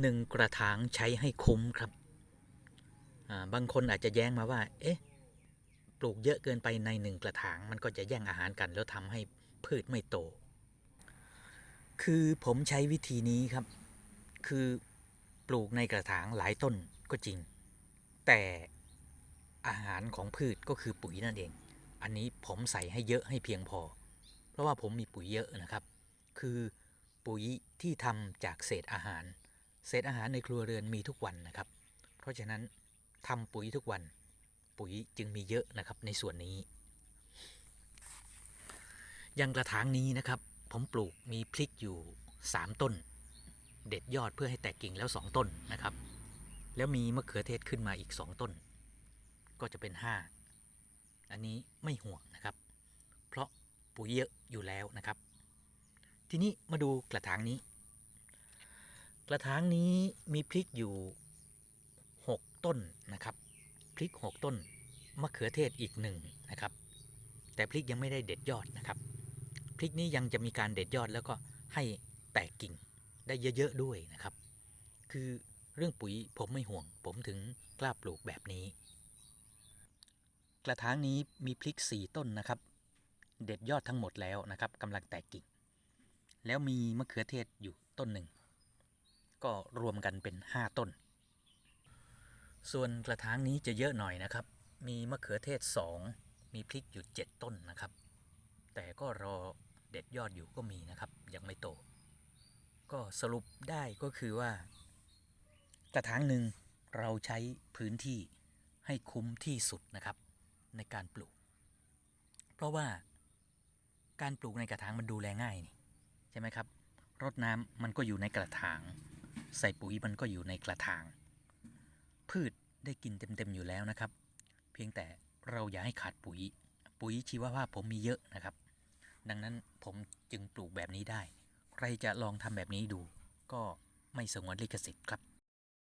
หนึ่งกระถางใช้ให้คุ้มครับ บางคนอาจจะแย้งมาว่า เอ๊ะ ปลูกเยอะเกินไปในหนึ่งกระถาง มันก็จะแย่งอาหารกันแล้วทำให้พืชไม่โต คือผมใช้วิธีนี้ครับ คือปลูกในกระถางหลายต้นก็จริง แต่อาหารของพืชก็คือปุ๋ยนั่นเอง อันนี้ผมใส่ให้เยอะให้เพียงพอ เพราะว่าผมมีปุ๋ยเยอะนะครับ คือปุ๋ยที่ทำจากเศษอาหาร เศษอาหารในครัวเรือนมีทุกวันนะครับ เพราะฉะนั้นทำปุ๋ยทุกวันปุ๋ยจึงมีเยอะนะครับในส่วนนี้ อย่างกระถางนี้นะครับ ผมปลูกมีพริกอยู่ 3 ต้น เด็ดยอดเพื่อให้แตกกิ่งแล้ว 2 ต้นนะครับ แล้วมีมะเขือเทศขึ้นมาอีก 2 ต้น ก็จะเป็น 5 อันนี้ไม่ห่วงนะครับ เพราะปุ๋ยเยอะอยู่แล้วนะครับ ทีนี้มาดูกระถางนี้ กระถางนี้มีพริกอยู่ 6 ต้นนะครับพริก 6 ต้นมะเขือเทศอีกหนึ่งนะครับ แต่พริกยังไม่ได้เด็ดยอดนะครับ พริกนี้ยังจะมีการเด็ดยอดแล้วก็ให้แตกกิ่งได้เยอะๆด้วยนะครับ คือเรื่องปุ๋ยผมไม่ห่วง ผมถึงกล้าปลูกแบบนี้ กระถางนี้มีพริก 4 ต้นนะครับ เด็ดยอดทั้งหมดแล้วนะครับกำลังแตกกิ่ง แล้วมีมะเขือเทศอยู่ต้นหนึ่ง ก็รวมกันเป็น 5 ต้น ส่วนกระถางนี้จะเยอะหน่อยนะครับ มีมะเขือเทศ 2 มีพริกอยู่ 7 ต้นนะครับ แต่ก็รอเด็ดยอดอยู่ก็มีนะครับ ยังไม่โต ก็สรุปได้ก็คือว่า กระถางหนึ่งเราใช้พื้นที่ให้คุ้มที่สุดนะครับ ในการปลูก เพราะว่าการปลูกในกระถางมันดูแลง่ายนี่ใช่ไหมครับรดน้ำมันก็อยู่ในกระถาง ใส่ปุ๋ยมันก็อยู่ในกระถาง พืชได้กินเต็มๆอยู่แล้วนะครับ เพียงแต่เราอย่าให้ขาดปุ๋ย ปุ๋ยชีวภาพผมมีเยอะนะครับ ดังนั้นผมจึงปลูกแบบนี้ได้ ใครจะลองทำแบบนี้ดู ก็ไม่สงวนลิขสิทธิ์ครับ